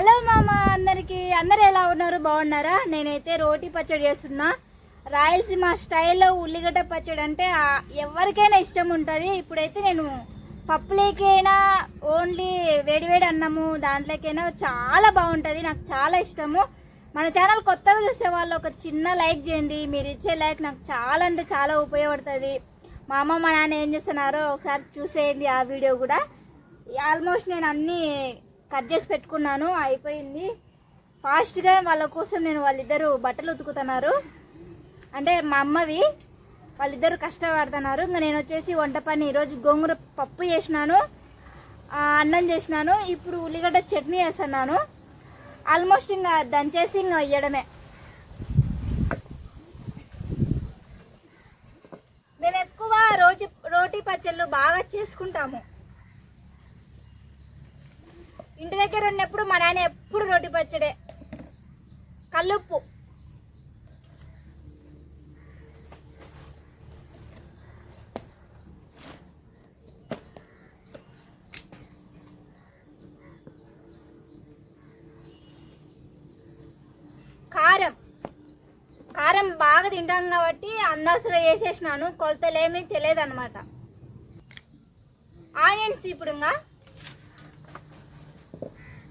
Hello మామ అందరికి. అందరు ఎలా ఉన్నారు? బాగున్నారా? నేనైతే రోటీ పచ్చడి చేస్తున్నా. రాయలసీమ స్టైల్లో ఉల్లిగడ్డ పచ్చడి అంటే ఎవరికైనా ఇష్టం ఉంటుంది. ఇప్పుడైతే నేను పప్పులేకైనా ఓన్లీ వేడివేడి అన్నము దాంట్లోకైనా చాలా బాగుంటుంది. నాకు చాలా ఇష్టము. మన ఛానల్ కొత్తగా చూసే వాళ్ళు ఒక చిన్న లైక్ చేయండి. మీరు ఇచ్చే లైక్ నాకు చాలా అంటే చాలా ఉపయోగపడుతుంది. మా అమ్మ మా నాన్న ఏం చేస్తున్నారో ఒకసారి చూసేయండి ఆ వీడియో కూడా. ఆల్మోస్ట్ నేను అన్నీ కట్ చేసి పెట్టుకున్నాను అయిపోయింది. ఫాస్ట్గా వాళ్ళ కోసం నేను వాళ్ళిద్దరు బట్టలు ఉతుకుతున్నారు. అంటే మా అమ్మవి వాళ్ళిద్దరు కష్టపడుతున్నారు. ఇంకా నేను వచ్చేసి వంట పని ఈరోజు గోంగూర పప్పు చేసినాను అన్నం చేసినాను ఇప్పుడు ఉల్లిగడ్డ చట్నీ వేస్తున్నాను ఆల్మోస్ట్ ఇంకా దంచేసి ఇంకా వేయడమే మేము ఎక్కువ రోజు రోటీ పచ్చళ్ళు బాగా చేసుకుంటాము. ఇంటి దగ్గర ఉన్నప్పుడు మా నాన్న ఎప్పుడు రొట్టి పచ్చడే. కల్లుప్పు. కారం. కారం బాగా తింటాం కాబట్టి అందాసుగా వేసేసినాను కొలతలేమీ తెలియదు అనమాట ఆనియన్స్ ఇప్పుడు ఇంకా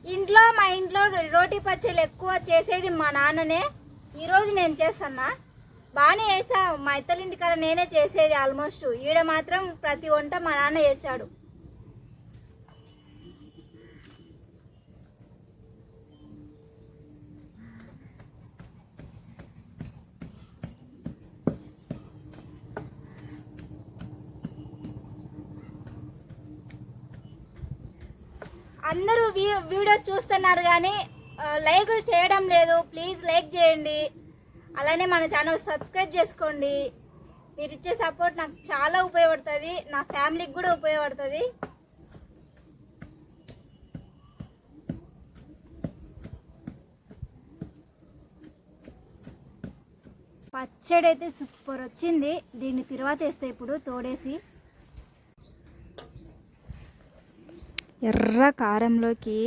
ఇంట్లో మా ఇంట్లో రోటీ పచ్చళ్ళు ఎక్కువ చేసేది మా నాన్ననే. ఈరోజు నేను చేస్తున్నా. బాగానే చేసా మా ఇత్తల కాడ నేనే చేసేది ఆల్మోస్ట్. ఈడ మాత్రం ప్రతి వంట మా నాన్న చేశాడు అందరూ వీ- వీడియో చూస్తున్నారు కానీ లైకులు చేయడం లేదు. ప్లీజ్ లైక్ చేయండి. అలానే మన ఛానల్ సబ్స్క్రైబ్ చేసుకోండి. మీరు ఇచ్చే సపోర్ట్ నాకు చాలా ఉపయోగపడుతుంది. నా ఫ్యామిలీకి కూడా ఉపయోగపడుతుంది. పచ్చడి అయితే సూపర్ వచ్చింది. దీన్ని తిరువాత వేస్తే ఇప్పుడు తోడేసి ఎర్ర కారంలోకి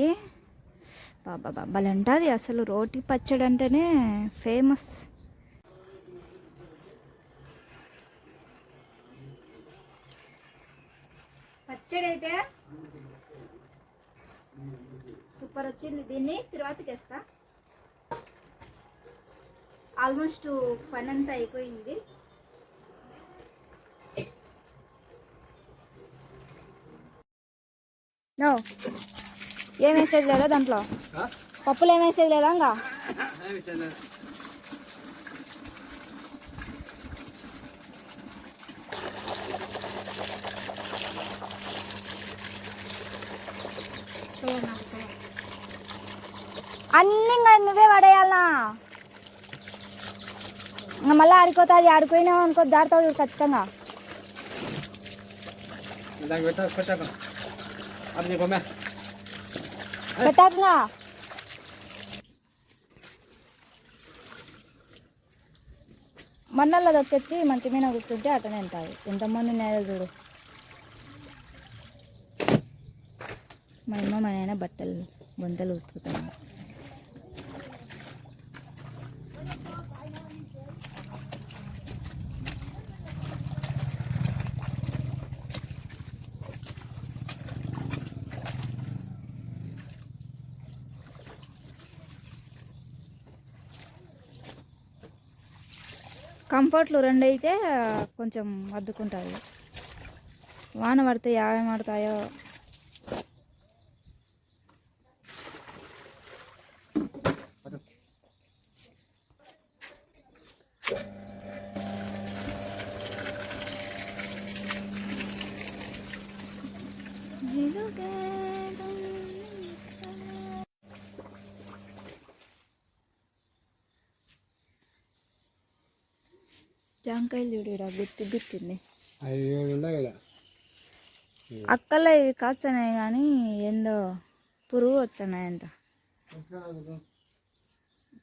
బాబా బాబాలు ఉంటుంది అసలు రోటి పచ్చడి అంటేనే ఫేమస్. పచ్చడి అయితే సూపర్ వచ్చింది. దీన్ని తిరువాతకి వేస్తా ఆల్మోస్ట్ పని అంతా అయిపోయింది. నో. ఏం వేసేది లేదా దాంట్లో? పప్పులు ఏం వేసేది లేదా ఇంకా? అన్నీ ఇంకా నువ్వే పడేయాలనా? ఇంకా మళ్ళీ ఆడిపోతుంది ఆడిపోయినావు అనుకో చూడు ఖచ్చితంగా. దానికి పెట్ట పెట్టాక మన్నల్లో దక్కొచ్చి మంచి మీద కూర్చుంటే అతనే ఉంటుంది ఎంతమంది నేల చూడు మా అమ్మ మా నాయన బట్టలు గుంతలు ఉతుకుతాను కంఫర్ట్లు రెండు అయితే కొంచెం అద్దుకుంటాయి. వాన పడితే ఏమేమి పడతాయో జాంకాయలు చూడు ఉన్నాయి కదా అక్కల్లో ఇవి కాస్తున్నాయి కానీ ఏందో పురుగు వచ్చాయంట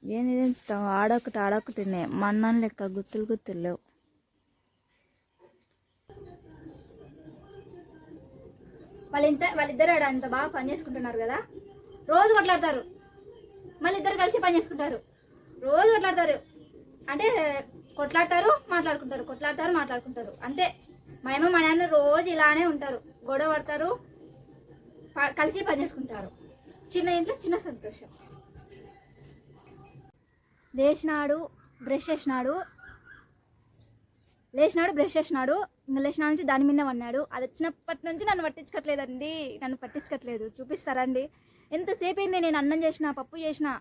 ఏంది తెంచుతావు ఆడొకటి ఆడొకటి ఉన్నాయి మన్నం లెక్క గుత్తులు గుత్తులు లేవు వాళ్ళ ఇంత వాళ్ళిద్దరు ఆడ అంత బాగా పని చేసుకుంటున్నారు కదా రోజు కొట్లాడతారు మళ్ళీ ఇద్దరు కలిసి పని చేసుకుంటారు రోజు కొట్లాడతారు అంటే కొట్లాడతారు మాట్లాడుకుంటారు కొట్లాడతారు మాట్లాడుకుంటారు. అంతే. మా అమ్మ మా నాన్న రోజు ఇలానే ఉంటారు. గొడవ పడతారు ప- కలిసి పనిచేసుకుంటారు. చిన్న ఇంట్లో చిన్న సంతోషం. లేచినాడు బ్రష్ చేసినాడు. లేచినాడు బ్రష్ చేసినాడు. ఇంకా లేచిన నుంచి దాని మీద పడినాడు. అది వచ్చినప్పటి నుంచి నన్ను పట్టించుకోవట్లేదండి. నన్ను పట్టించుకోవట్లేదు. చూపిస్తారండి ఎంతసేపు అయింది నేను అన్నం చేసిన పప్పు చేసిన?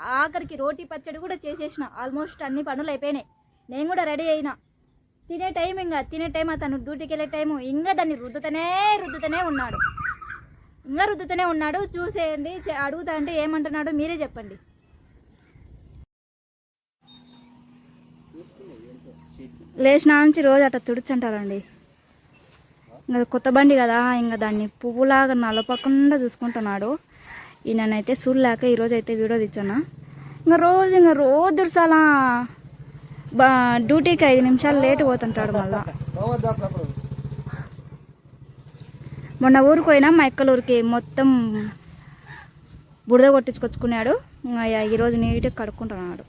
ఆఖరికి రోటీ పచ్చడి కూడా చేసేసిన. ఆల్మోస్ట్ అన్ని పనులు అయిపోయినాయి. నేను కూడా రెడీ అయినా. తినే టైం ఇంకా తినే టైం అతను డ్యూటీకి వెళ్ళే టైము. ఇంకా దాన్ని రుద్దుతూనే రుద్దుతూనే ఉన్నాడు. ఇంకా రుద్దుతూనే ఉన్నాడు. చూసేయండి అడుగుతా అంటే ఏమంటున్నాడు మీరే చెప్పండి. లేచిన నుంచి రోజు అట్లా తుడుచంటారండి. ఇంకా కొత్త బండి కదా ఇంకా దాన్ని పువ్వులాగా నలపకుండా చూసుకుంటున్నాడు. ఈయననైతే చూడలేక ఈరోజు అయితే వీడియో తెచ్చాను ఇంకా రోజు ఇంకా రోజు దుర్సాలా బా డ్యూటీకి ఐదు నిమిషాలు లేట్ పోతుంటాడు మళ్ళా. మొన్న ఊరికి పోయినా మా ఎక్కల ఊరికి మొత్తం బురద కొట్టించుకొచ్చుకున్నాడు. ఇంకా ఈరోజు నీట్గా కడుక్కుంటున్నాడు.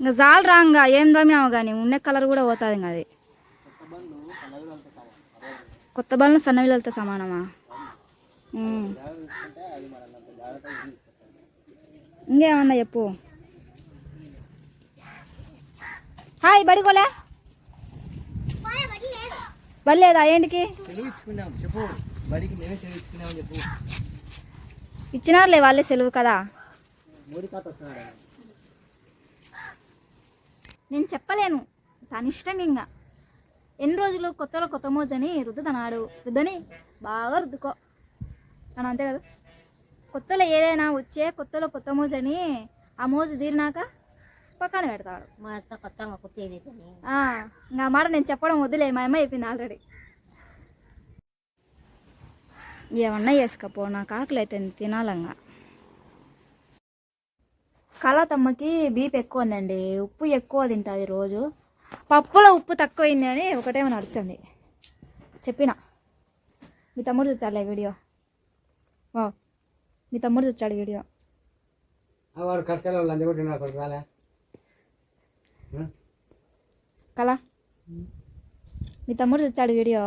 ఇంకా జాలు రాంగా ఏం దోమినావు కానీ ఉన్న కలర్ కూడా పోతుంది ఇంకా అది. కొత్త బళ్ళు సన్నవిలతో సమానమా? ఇంకేమన్నా చెప్పు. హాయ్ బడికోలే బలేదా ఏంటికి? ఇచ్చినారులే వాళ్ళే సెలవు కదా. నేను చెప్పలేను. తన ఇష్టం ఇంకా. ఎన్ని రోజులు కొత్తలో కొత్త మోజని రుద్దుతన్నాడు రుద్దని బాగా రుద్దుకో. అని అంతే కదా. కొత్తలో ఏదైనా వచ్చే కొత్తలో కొత్త మోజని ఆ మోజు తీరినాక పక్కన పెడతాడు. మా అత్త కొత్తగా కుట్టేది ఆ, ఇంకా మాట నేను చెప్పడం వద్దులే మా అమ్మ చెప్పింది ఆల్రెడీ ఏమన్నా వేసుకపో నాకు ఆకలి అయితే తినాలంగా. కళాతమ్మకి బీపీ ఎక్కువ ఉందండి ఉప్పు ఎక్కువ తింటుంది రోజు. పప్పులో ఉప్పు తక్కువైంది అని ఒకటేమో నడుస్తుంది చెప్పిన. మీ తమ్ముడు చూచాలే వీడియో. ఓ మీ తమ్ముడు చూచాడు వీడియో వాడు కష్టకాలం లంచ కూడా తిన్నాడు కొడుకు రాలే కళ మీ తమ్ముడు చూచాడు వీడియో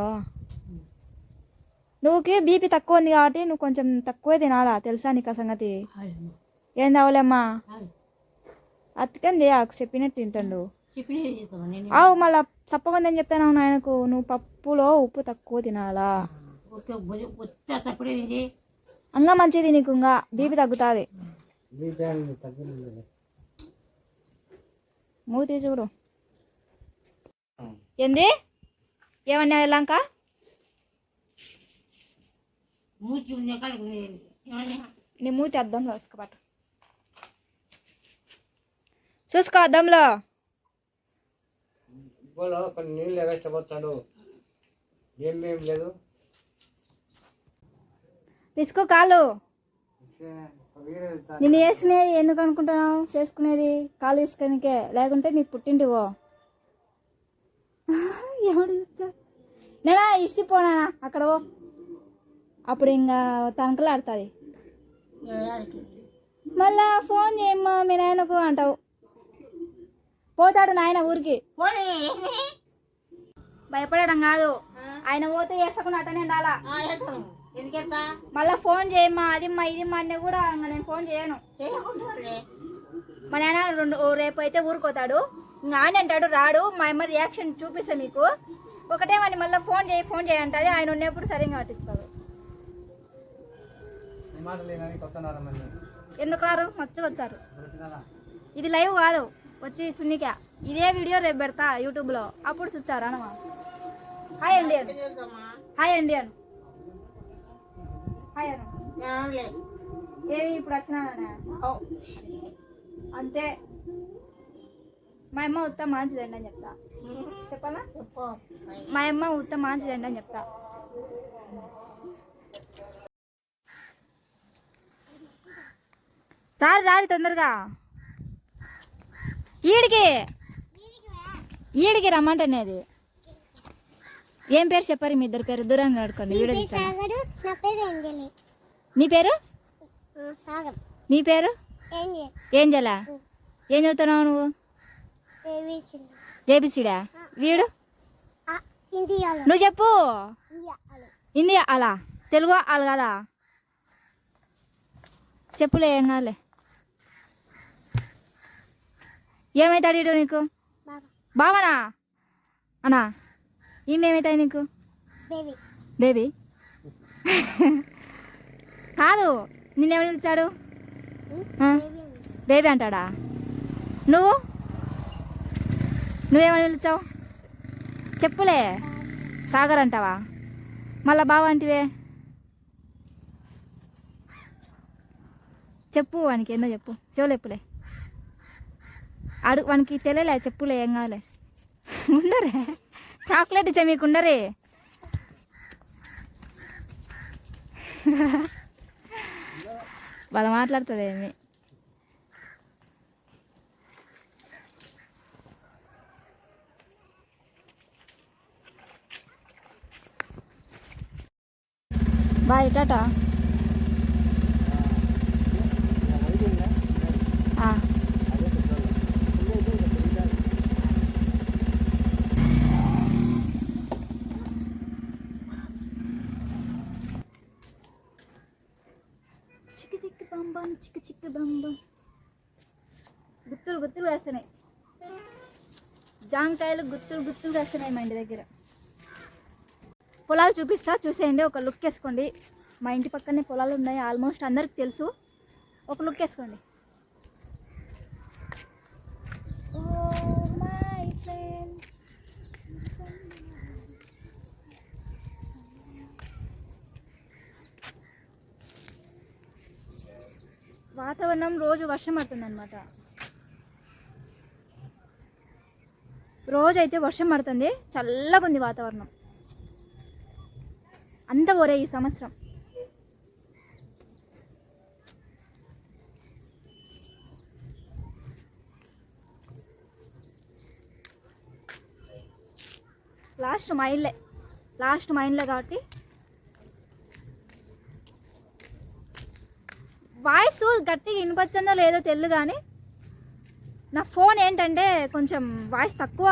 నువ్వుకి బీపీ తక్కువ ఉంది కాబట్టి నువ్వు కొంచెం తక్కువే తినాలా తెలుసా నీకు ఆ సంగతి ఏం కావాలమ్మా అతికం చేయకు చెప్పినట్టు తింటాడు ఆవు మళ్ళా చప్పకుందని చెప్తాను నాయనకు నువ్వు పప్పులో ఉప్పు తక్కువ తినాలా అంగా మంచిది నీకు ఇంకా బీపీ తగ్గుతుంది. బీపీ తగ్గింది మూతి చూడు ఏంది? ఏమన్నా వెళ్ళాక నీ మూతి అద్దంలో వేసుకోపట్టు చూసుకో అద్దంలో. నీళ్ళు ఎగష్టపోతాడు ఏం లేదు. పిసుకో కాలు. నేను వేసుకునేది ఎందుకు అనుకుంటున్నావు? చేసుకునేది కాలు వేసుకునికే లేకుంటే మీ పుట్టింటివో ఎవడు ఇస్తా నేనా ఇసిపోనా అక్కడ పో. అప్పుడు ఇంకా తనకలు ఆడుతుంది. మళ్ళా ఫోన్ చేయమ్మా మీ నాయనకు అంటావు. పోతాడు నాయన ఊరికి? భయపడడం కాదు. ఆయన పోతే వేసకుండా అట్టనే ఉండాలా? మళ్ళా ఫోన్ చేయమ్మా అది మా ఇది మా అన్నీ కూడా నేను ఫోన్ చేయను. మా నాన్న రెండు రేపు అయితే ఊరుకోతాడు. ఇంకా ఆయన అంటాడు రాడు మా అమ్మ రియాక్షన్ చూపిస్తా మీకు ఒకటేమని మళ్ళీ ఫోన్ చేయి ఫోన్ చేయి అంటది. ఆయన ఉన్నప్పుడు సరిగ్గా పట్టించుకోదు. ఎందుకు రారు? మచ్చగా వచ్చారు. ఇది లైవ్ కాదు. వచ్చి సున్నిక. ఇదే వీడియో రేపు పెడతా యూట్యూబ్లో. అప్పుడు చూచారు అనమా హాయ్ అండి? హాయ్ అండి అను. ఏమి ఇప్పుడు వచ్చినానా. అంతే. మా అమ్మ ఉత్త మంచిదండి అని చెప్తా. చెప్పాలా చెప్పు. మా అమ్మ ఉత్త మంచిదండి అని చెప్తా. రారి రారి తొందరగా. ఈడికి. ఈడికి రమ్మంటనేది. ఏం పేరు చెప్పారు? మీ ఇద్దరు పేరు? దూరంగా నడుకోండి వీడియో తీస్తాను సాగరు నా పేరు నీ పేరు? సాగర్ నీ పేరు? ఏం చదువుతున్నావు నువ్వు? ఏబిసిడా? వీడు? నువ్వు చెప్పు. హిందీ అలా తెలుగు అలా కదా? చెప్పులే ఏం కాదులే. ఏమవుతాడు ఇటు నీకు? బావనా? అన్నా? ఈమెమవుతాయి నీకు? బేబీ. బేబీ? కాదు నిన్నేమని పిలిచాడు? బేబీ అంటాడా? నువ్వు? నువ్వేమని పిలిచావు? చెప్పులే. సాగర్ అంటావా? మళ్ళా బావ అంటివే. చెప్పు వానికి ఏందో చెప్పు. చెవులు ఎప్పులే. అడుగు వానికి తెలియలే చెప్పులే ఏం కాలే ఉండరే చాక్లెట్ ఇచ్చే మీకు ఉండరే వాళ్ళు మాట్లాడుతుంది ఏమి? బాయ్ టాటా ఆ. చిక్కి చిక్కి బంబం చిక్కి చిక్కి బంబం గుత్తులు గుత్తులు వేస్తున్నాయి జాంకాయలు గుత్తులు గుత్తులు వేస్తున్నాయి మా ఇంటి దగ్గర. పొలాలు చూపిస్తా చూసేయండి. ఒక లుక్ వేసుకోండి. మా ఇంటి పక్కనే పొలాలు ఉన్నాయి. ఆల్మోస్ట్ అందరికి తెలుసు. ఒక లుక్ వేసుకోండి. వాతావరణం రోజు వర్షం పడుతుంది రోజైతే వర్షం పడుతుంది చల్లగా ఉంది వాతావరణం. అంత ఒరే ఈ సంవత్సరం. లాస్ట్ మా ఇల్లే లాస్ట్ మా ఇల్లే కాబట్టి. వాయిస్ గట్టిగా వినిపించిందో లేదో తెలియదు కానీ నా ఫోన్ ఏంటంటే కొంచెం వాయిస్ తక్కువ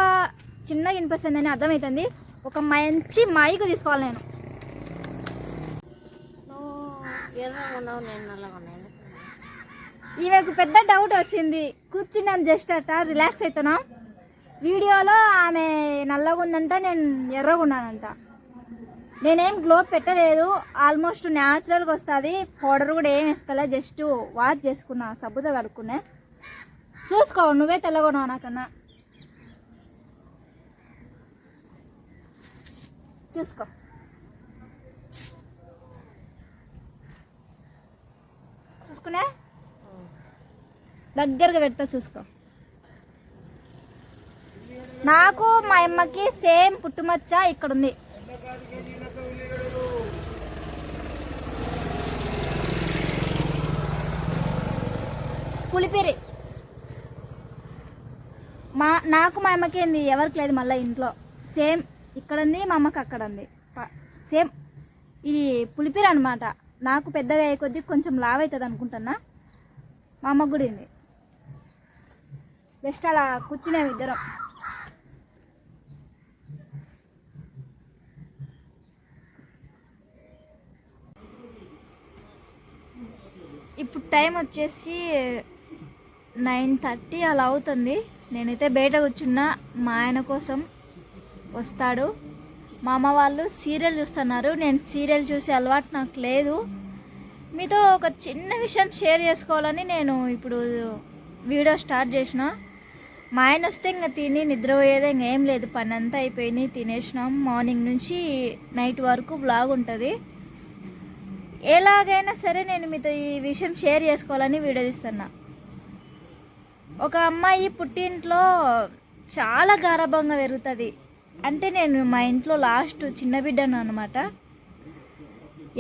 చిన్నగా వినిపిస్తుందని అర్థమవుతుంది. ఒక మంచి మైక్ తీసుకోవాలి నేను. ఈమెకు పెద్ద డౌట్ వచ్చింది. కూర్చున్నాం జస్ట్ అట్ట రిలాక్స్ అవుతున్నాం. వీడియోలో ఆమె నల్లగా ఉందంట నేను ఎర్రగా ఉన్నానంట. నేనేం గ్లోబ్ పెట్టలేదు. ఆల్మోస్ట్ న్యాచురల్గా వస్తుంది. పౌడర్ కూడా ఏం వేసుకోలే జస్ట్ వాష్ చేసుకున్నా సబ్బుతో కడుక్కున్నా. చూసుకో నువ్వే తెల్లగా నాకన్నా? చూసుకో. చూసుకునే? దగ్గరగా పెడతా చూసుకో. నాకు మా అమ్మకి సేమ్ పుట్టుమచ్చ ఇక్కడ ఉంది పులిపిరి. మా నాకు మా అమ్మకి ఏంది ఎవరికి లేదు మళ్ళీ ఇంట్లో. సేమ్ ఇక్కడ ఉంది మా అమ్మకి అక్కడ ఉంది ప- సేమ్ ఇది పులిపిర అనమాట నాకు పెద్దగా అయ్యే కొద్దీ కొంచెం లావ్ అవుతుంది అనుకుంటున్నా. మా అమ్మకు కూడా ఉంది జస్ట్ అలా కూర్చునేవి ఇద్దరం. ఇప్పుడు టైం వచ్చేసి నైన్ థర్టీ అలా అవుతుంది. నేనైతే బయట కూర్చున్నా. మా ఆయన కోసం వస్తాడు. మా అమ్మ వాళ్ళు సీరియల్ చూస్తున్నారు. నేను సీరియల్ చూసే అలవాటు నాకు లేదు. మీతో ఒక చిన్న విషయం షేర్ చేసుకోవాలని నేను ఇప్పుడు వీడియో స్టార్ట్ చేసిన. మా ఆయన వస్తే ఇంకా తిని నిద్రపోయేదే ఇంకా ఏం లేదు. పని అంతా అయిపోయింది తినేసినాం. మార్నింగ్ నుంచి నైట్ వరకు బ్లాగ్ ఉంటుంది. ఎలాగైనా సరే నేను మీతో ఈ విషయం షేర్ చేసుకోవాలని వీడియో తీస్తున్నా. ఒక అమ్మాయి పుట్టింట్లో చాలా గారాభంగా పెరుగుతుంది. అంటే నేను మా ఇంట్లో లాస్ట్ చిన్న బిడ్డను అనమాట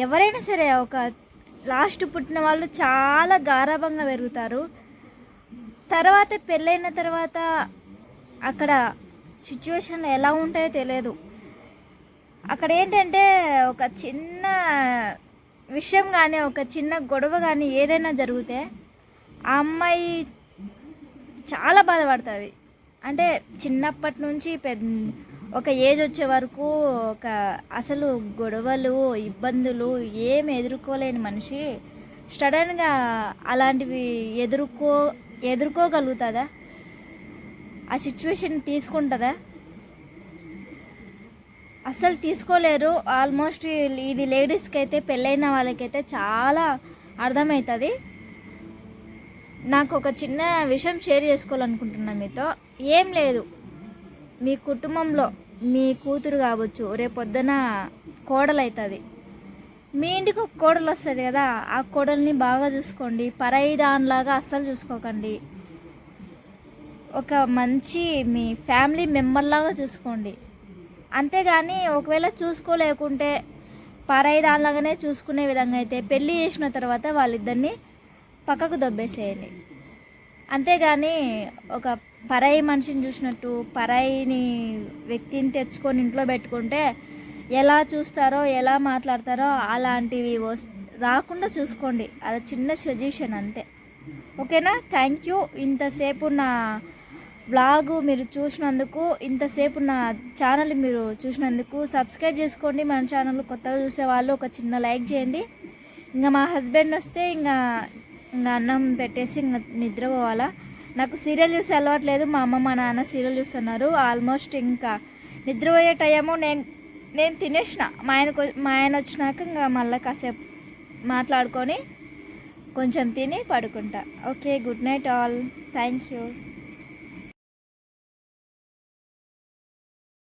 ఎవరైనా సరే ఒక లాస్ట్ పుట్టిన వాళ్ళు చాలా గారభంగా పెరుగుతారు. తర్వాత పెళ్ళైన తర్వాత అక్కడ సిచ్యువేషన్ ఎలా ఉంటాయో తెలియదు. అక్కడ ఏంటంటే ఒక చిన్న విషయం కానీ ఒక చిన్న గొడవ కానీ ఏదైనా జరిగితే ఆ అమ్మాయి చాలా బాధపడుతుంది. అంటే చిన్నప్పటి నుంచి పెద్ద ఒక ఏజ్ వచ్చే వరకు ఒక అసలు గొడవలు ఇబ్బందులు ఏం ఎదుర్కోలేని మనిషి సడన్గా అలాంటివి ఎదుర్కో ఎదుర్కోగలుగుతుందా? ఆ సిచ్యువేషన్ తీసుకుంటుందా? అస్సలు తీసుకోలేరు. ఆల్మోస్ట్ ఇది లేడీస్కి అయితే పెళ్ళైన వాళ్ళకైతే చాలా అర్థమవుతుంది నాకు ఒక చిన్న విషయం షేర్ చేసుకోవాలనుకుంటున్నా మీతో. ఏం లేదు. మీ కుటుంబంలో మీ కూతురు కావచ్చు రేపొద్దున కోడలు అవుతుంది మీ ఇంటికి ఒక కోడలు వస్తుంది కదా ఆ కోడల్ని బాగా చూసుకోండి. పరాయి దానిలాగా అస్సలు చూసుకోకండి. ఒక మంచి మీ ఫ్యామిలీ మెంబర్లాగా చూసుకోండి. అంతేగాని ఒకవేళ చూసుకోలేకుంటే పరాయి దానిలాగానే చూసుకునే విధంగా అయితే పెళ్ళి చేసిన తర్వాత వాళ్ళిద్దరిని పక్కకు దొబ్బేసేయండి. అంతేగాని ఒక పరాయి మనిషిని చూసినట్టు పరాయిని వ్యక్తిని తెచ్చుకొని ఇంట్లో పెట్టుకుంటే ఎలా చూస్తారో ఎలా మాట్లాడతారో అలాంటివి వస్ రాకుండా చూసుకోండి. అది చిన్న సజెషన్ అంతే. ఓకేనా? Thank you. ఇంతసేపు నా బ్లాగు మీరు చూసినందుకు ఇంతసేపు నా ఛానల్ మీరు చూసినందుకు సబ్స్క్రైబ్ చేసుకోండి. మన ఛానల్ కొత్తగా చూసే వాళ్ళు ఒక చిన్న లైక్ చేయండి. ఇంకా మా హస్బెండ్ వస్తే ఇంకా ఇంకా అన్నం పెట్టేసి ఇంకా నిద్రపోవాలా నాకు సీరియల్ చూసి అలవాట్లేదు మా అమ్మ మా నాన్న సీరియల్ చూస్తున్నారు. ఆల్మోస్ట్ ఇంకా నిద్రపోయే టైము నేను నేను తినేసిన. మా ఆయనకు మా ఆయన వచ్చినాక ఇంకా మళ్ళీ కాసేపు మాట్లాడుకొని కొంచెం తిని పడుకుంటా. Okay good night all. Thank you.